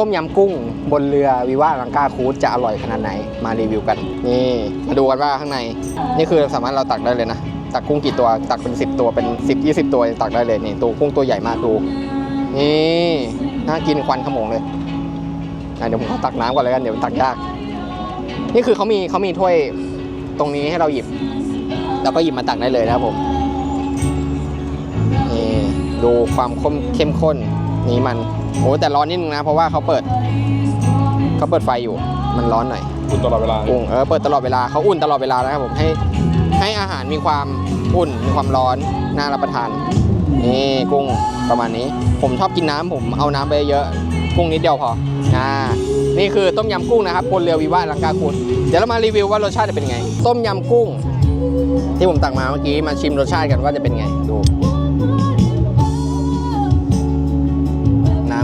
ต้มยำกุ้ง บนเรือวิวาลังกาคูดจะอร่อยขนาดไหนมารีวิวกัน นี่มาดูกันว่าข้างใน นี่คือสามารถเราตักได้เลยนะ ตักกุ้งกี่ตัวตักเป็น 10 ตัวเป็น 10 20 ตัวตักได้เลยนี่ตัวกุ้งตัวใหญ่มากดูนี่น่ากินควันขโมงเลยอะเดี๋ยวผมขอตักน้ำก่อนเลยกันเดี๋ยวตักยาก นี่คือเขามีเขามีถ้วยตรงนี้ให้เราหยิบแล้วก็หยิบมาตักได้เลยนะครับผมนี่ดูความเข้มข้น นี่มันโอ้แต่ร้อนนิดนึงนะ เพราะว่าเขาเปิดเขาเปิดไฟอยู่ มันร้อนหน่อยคุณตลอดเวลากุ้งเออเปิดตลอดเวลาเขาอุ่นตลอดเวลานะครับผมให้ให้อาหารมีความอุ่นมีความร้อนน่ารับประทานนี่กุ้งประมาณนี้ ผมชอบกินน้ำผมเอาน้ำไปเยอะกุ้งนิดเดียวพออ่านี่คือต้มยำกุ้งนะครับบนเรือวิวาทลังกาคุณเดี๋ยวเรามารีวิวว่ารสชาติจะเป็นไง ต้มยำกุ้ง ที่ผมตักมาเมื่อกี้มาชิมรสชาติกันว่าจะเป็นไงดู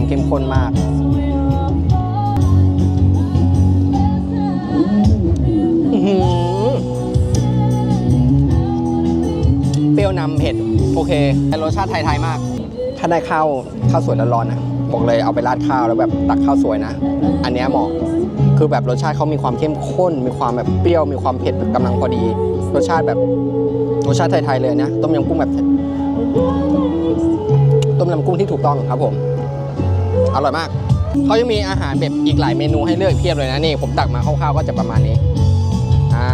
เข้มข้นมากเปรี้ยวนำเผ็ด โอเคแต่รสชาติไทยๆมาก ถ้าได้ข้าวข้าวสวยร้อนๆนะบอกเลยเอาไปราดข้าวแล้วแบบตักข้าวสวยนะ อันนี้เหมาะคือแบบรสชาติเขามีความเข้มข้น มีความแบบเปรี้ยว มีความเผ็ดกำลังพอดี รสชาติแบบรสชาติไทยๆเลยนะ ต้มยำกุ้งแบบต้มยำกุ้งที่ถูกต้องครับผม อร่อยมากเขายังมีอาหารแบบอีกหลายเมนูให้เลือกเพียบเลยนะนี่ผมตักมาคร่าวๆก็จะประมาณนี้อ่า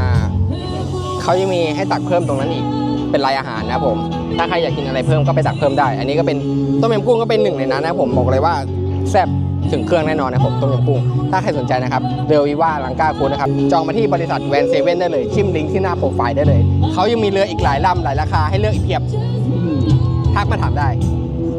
เขายังมีให้ตักเพิ่มตรงนั้นอีก เป็นรายอาหารนะผม ถ้าใครอยากกินอะไรเพิ่มก็ไปตักเพิ่มได้ อันนี้ก็เป็นต้มยำกุ้งก็เป็นหนึ่งในนั้นนะผมบอกเลยว่าแซ่บถึงเครื่องแน่นอนนะผมต้มยำกุ้ง ถ้าใครสนใจนะครับเรือวิว่าลังกาคูนะครับ จองมาที่บริษัทแวนเซเว่นได้เลยชิมลิงก์ที่หน้าโปรไฟล์ได้เลย เขายังมีเรืออีกหลายลำหลายราคาให้เลือกอีกเพียบทักมาถามได้